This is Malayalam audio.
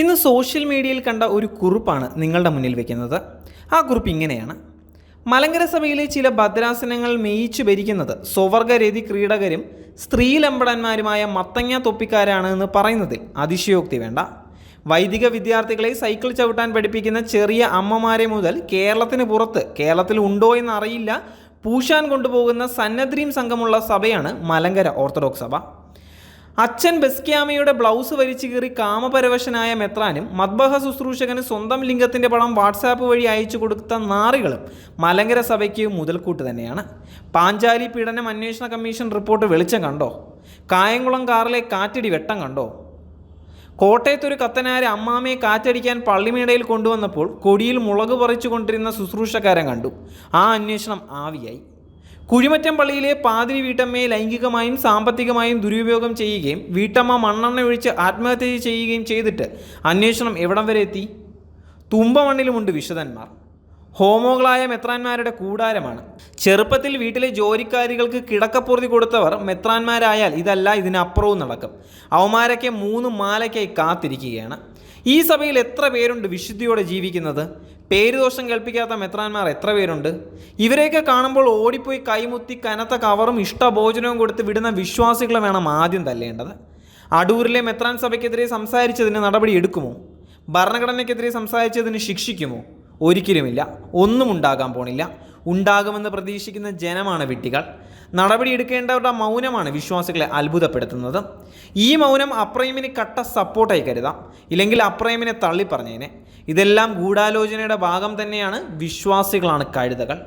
ഇന്ന് സോഷ്യൽ മീഡിയയിൽ കണ്ട ഒരു കുറിപ്പാണ് നിങ്ങളുടെ മുന്നിൽ വെക്കുന്നത്. ആ കുറിപ്പ് ഇങ്ങനെയാണ്. മലങ്കര സഭയിലെ ചില ഭദ്രാസനങ്ങൾ മേയിച്ചു ഭരിക്കുന്നത് സ്വവർഗരതി ക്രീഡകരും സ്ത്രീലമ്പടന്മാരുമായ മത്തങ്ങ തൊപ്പിക്കാരാണ് എന്ന് പറയുന്നതിൽ അതിശയോക്തി വേണ്ട. വൈദിക വിദ്യാർത്ഥികളെ സൈക്കിൾ ചവിട്ടാൻ പഠിപ്പിക്കുന്ന ചെറിയ അമ്മമാരെ മുതൽ കേരളത്തിന് പുറത്ത് കേരളത്തിൽ ഉണ്ടോ എന്ന് അറിയില്ല പൂശാൻ കൊണ്ടുപോകുന്ന സന്നദ്രീം സംഘമുള്ള സഭയാണ് മലങ്കര ഓർത്തഡോക്സ് സഭ. അച്ഛൻ ബെസ്ക്യാമയുടെ ബ്ലൗസ് വലിച്ചു കീറി കാമപരവശനായ മെത്രാനും മദ്ബഹ ശുശ്രൂഷകന് സ്വന്തം ലിംഗത്തിന്റെ പടം വാട്സാപ്പ് വഴി അയച്ചു കൊടുത്ത നാറികളും മലങ്കര സഭയ്ക്ക് മുതൽക്കൂട്ട് തന്നെയാണ്. പാഞ്ചാലി പീഡനം അന്വേഷണ കമ്മീഷൻ റിപ്പോർട്ട് വെളിച്ചം കണ്ടോ? കായംകുളം കാറിലെ കാറ്റടി വെട്ടം കണ്ടോ? കോട്ടയത്തൊരു കത്തനാരെ അമ്മാമയെ കാറ്റടിക്കാൻ പള്ളിമേടയിൽ കൊണ്ടുവന്നപ്പോൾ കൊടിയിൽ മുളക് പറിച്ചു കൊണ്ടിരുന്ന ശുശ്രൂഷക്കാരൻ കണ്ടു. ആ അന്വേഷണം ആവിയായി. കുഴിമറ്റം പള്ളിയിലെ പാതിരി വീട്ടമ്മയെ ലൈംഗികമായും സാമ്പത്തികമായും ദുരുപയോഗം ചെയ്യുകയും വീട്ടമ്മ മണ്ണെണ്ണ ഒഴിച്ച് ആത്മഹത്യ ചെയ്യുകയും ചെയ്തിട്ട് അന്വേഷണം എവിടം വരെ എത്തി? തുമ്പമണ്ണിലുമുണ്ട് വിശദന്മാർ. ഹോമോകളായ മെത്രാന്മാരുടെ കൂടാരമാണ്. ചെറുപ്പത്തിൽ വീട്ടിലെ ജോലിക്കാരികൾക്ക് കിടക്കപ്പുറത്തി കൊടുത്തവർ മെത്രാന്മാരായാൽ ഇതല്ല ഇതിനപ്പുറവും നടക്കും. അവന്മാരൊക്കെ മൂന്ന് മാലയ്ക്കായി കാത്തിരിക്കുകയാണ്. ഈ സഭയിൽ എത്ര പേരുണ്ട് വിശുദ്ധിയോടെ ജീവിക്കുന്നത്? പേരുദോഷം കേൾപ്പിക്കാത്ത മെത്രാന്മാർ എത്ര പേരുണ്ട്? ഇവരെയൊക്കെ കാണുമ്പോൾ ഓടിപ്പോയി കൈമുത്തി കനത്ത കവറും ഇഷ്ടഭോജനവും കൊടുത്ത് വിടുന്ന വിശ്വാസികളെ വേണം ആദ്യം തല്ലേണ്ടത്. അടൂരിലെ മെത്രാൻ സഭയ്ക്കെതിരെ സംസാരിച്ചതിന് നടപടി എടുക്കുമോ? ഭരണഘടനയ്ക്കെതിരെ സംസാരിച്ചതിന് ശിക്ഷിക്കുമോ? ഒരിക്കലുമില്ല. ഒന്നും ഉണ്ടാകാൻ പോണില്ല. ഉണ്ടാകുമെന്ന് പ്രതീക്ഷിക്കുന്ന ജനമാണ് വിട്ടികൾ. നടപടിയെടുക്കേണ്ടവരുടെ മൗനമാണ് വിശ്വാസികളെ അത്ഭുതപ്പെടുത്തുന്നത്. ഈ മൗനം അപ്രൈമിന് കട്ട സപ്പോർട്ടായി കരുതാം. ഇല്ലെങ്കിൽ അപ്രൈമിനെ തള്ളിപ്പറഞ്ഞേനെ. ഇതെല്ലാം ഗൂഢാലോചനയുടെ ഭാഗം തന്നെയാണ് വിശ്വാസികളാണ് കഴുതകൾ.